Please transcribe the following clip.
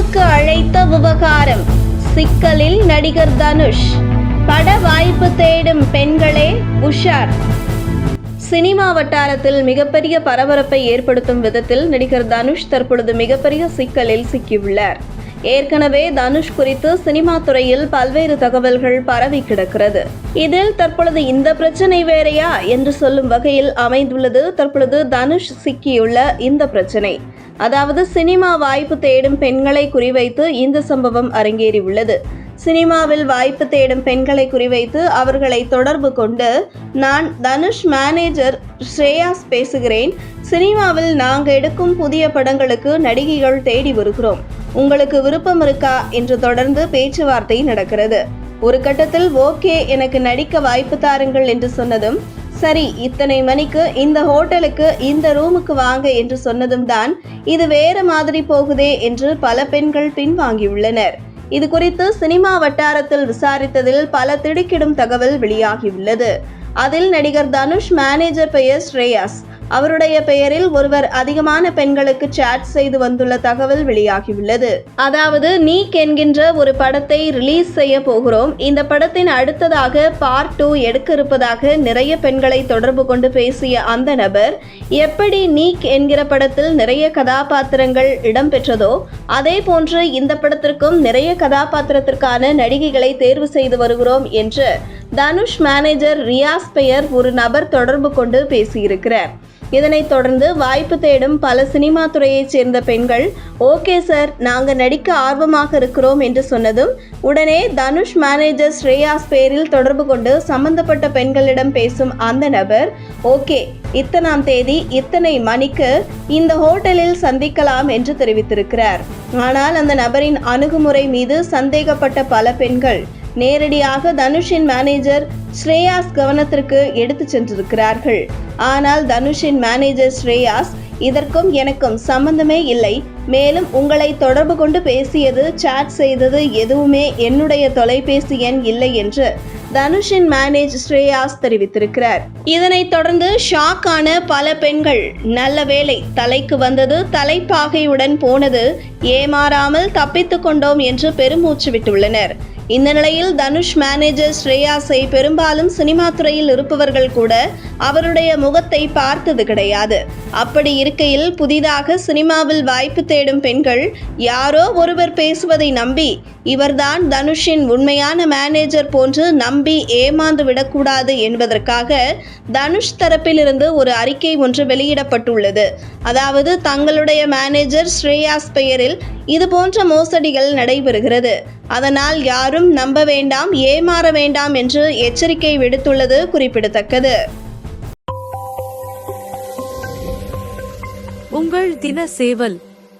ரூமுக்கு அழைத்த விவகாரம். சிக்கலில் நடிகர் தனுஷ். பட வாய்ப்பு தேடும் பெண்களே உஷார். சினிமா வட்டாரத்தில் மிகப்பெரிய பரபரப்பை ஏற்படுத்தும் விதத்தில் நடிகர் தனுஷ் தற்பொழுது மிகப்பெரிய சிக்கலில் சிக்கியுள்ளார். ஏற்கனவே தனுஷ் குறித்து சினிமா துறையில் பல்வேறு தகவல்கள் பரவி கிடக்கிறது. இதில் தற்பொழுது இந்த பிரச்சனை வேறையா என்று சொல்லும் வகையில் அமைந்துள்ளது தற்பொழுது தனுஷ் சிக்கியுள்ள இந்த பிரச்சனை. அதாவது சினிமா வாய்ப்பு தேடும் பெண்களை குறிவைத்து இந்த சம்பவம் அரங்கேறியுள்ளது. சினிமாவில் வாய்ப்பு தேடும் பெண்களை குறிவைத்து அவர்களை தொடர்பு கொண்டு நான் தனுஷ் மேனேஜர் ஸ்ரேயாஸ் பேசுகிறேன். சினிமாவில் நாங்கள் எடுக்கும் புதிய படங்களுக்கு நடிகைகள் தேடி வருகிறோம். உங்களுக்கு விருப்பம் இருக்கா என்று தொடர்ந்து பேச்சுவார்த்தை நடக்கிறது. ஒரு கட்டத்தில் ஓகே எனக்கு நடிக்க வாய்ப்பு தாருங்கள் என்று சொன்னதும் சரி இத்தனை மணிக்கு இந்த ஹோட்டலுக்கு இந்த ரூமுக்கு வாங்க என்று சொன்னதும் தான் இது வேற மாதிரி போகுதே என்று பல பெண்கள் பின்வாங்கியுள்ளனர். இது குறித்து சினிமா வட்டாரத்தில் விசாரித்ததில் பல திடுக்கிடும் தகவல் வெளியாகியுள்ளது. அதில் நடிகர் தனுஷ் மேனேஜர் பெயர் ஸ்ரேயாஸ். அவருடைய பெயரில் ஒருவர் அதிகமான பெண்களுக்கு சாட் செய்து வந்துள்ள தகவல் வெளியாகியுள்ளது. அதாவது நீக் என்கின்ற ஒரு படத்தை ரிலீஸ் செய்ய போகிறோம். இந்த படத்தின் அடுத்ததாக பார்ட் டூ எடுக்க இருப்பதாக நிறைய பெண்களை தொடர்பு கொண்டு பேசிய அந்த நபர் எப்படி நீக் என்கிற படத்தில் நிறைய கதாபாத்திரங்கள் இடம்பெற்றதோ அதே போன்று இந்த படத்திற்கும் நிறைய கதாபாத்திரத்திற்கான நடிகைகளை தேர்வு செய்து வருகிறோம் என்று தனுஷ் மேனேஜர் ரியாஸ் பெயர் ஒரு நபர் தொடர்பு கொண்டு பேசியிருக்கிறார். இதனைத் தொடர்ந்து வாய்ப்பு தேடும் பல சினிமா துறையைச் சேர்ந்த பெண்கள் ஓகே சார் நாங்கள் நடிக்க ஆர்வமாக இருக்கிறோம் என்று சொன்னதும் உடனே தனுஷ் மேனேஜர் ஸ்ரேயாஸ் பேரில் தொடர்பு கொண்டு சம்பந்தப்பட்ட பெண்களிடம் பேசும் அந்த நபர் ஓகே இத்தனாம் தேதி இத்தனை மணிக்கு இந்த ஹோட்டலில் சந்திக்கலாம் என்று தெரிவித்திருக்கிறார். ஆனால் அந்த நபரின் அணுகுமுறை மீது சந்தேகப்பட்ட பல பெண்கள் நேரடியாக தனுஷின் மேனேஜர் ஸ்ரேயாஸ் கவனத்திற்கு எடுத்து சென்றிருக்கிறார்கள். ஆனால் தனுஷின் மேனேஜர் ஸ்ரேயாஸ் இதற்கும் எனக்கும் சம்பந்தமே இல்லை. மேலும் உங்களை தொடர்பு கொண்டு பேசியது சாட் செய்தது எதுவுமே என்னுடைய தொலைபேசி எண் இல்லை என்று தனுஷின் மேனேஜ் ஸ்ரேயாஸ் தெரிவித்திருக்கிறார். இதனைத் தொடர்ந்து ஷாக் ஆன பல பெண்கள் நல்ல வேலை தலைக்கு வந்தது தலைப்பாகையுடன் போனது ஏமாறாமல் தப்பித்துக் கொண்டோம் என்று பெருமூச்சு விட்டுள்ளனர். இந்த நிலையில் தனுஷ் மேனேஜர் ஸ்ரேயாஸை பெரும்பாலும் சினிமா துறையில் இருப்பவர்கள் கூட அவருடைய முகத்தை பார்த்தது கிடையாது. அப்படி இருக்கையில் புதிதாக சினிமாவில் வாய்ப்பு தேடும் பெண்கள் யாரோ ஒருவர் பேசுவதை நம்பி இவர்தான் தனுஷின் உண்மையான மேனேஜர் போன்று நம்பி ஏமாந்து விடக்கூடாது என்பதற்காக தனுஷ் தரப்பிலிருந்து ஒரு அறிக்கை ஒன்று வெளியிடப்பட்டுள்ளது. அதாவது தங்களுடைய மேனேஜர் ஸ்ரேயாஸ் பெயரில் இது போன்ற மோசடிகள் நடைபெறுகிறது. அதனால் யாரும் நம்ப வேண்டாம் ஏமாற வேண்டாம் என்று எச்சரிக்கை விடுத்துள்ளது குறிப்பிடத்தக்கது. உங்கள் தின சேவல்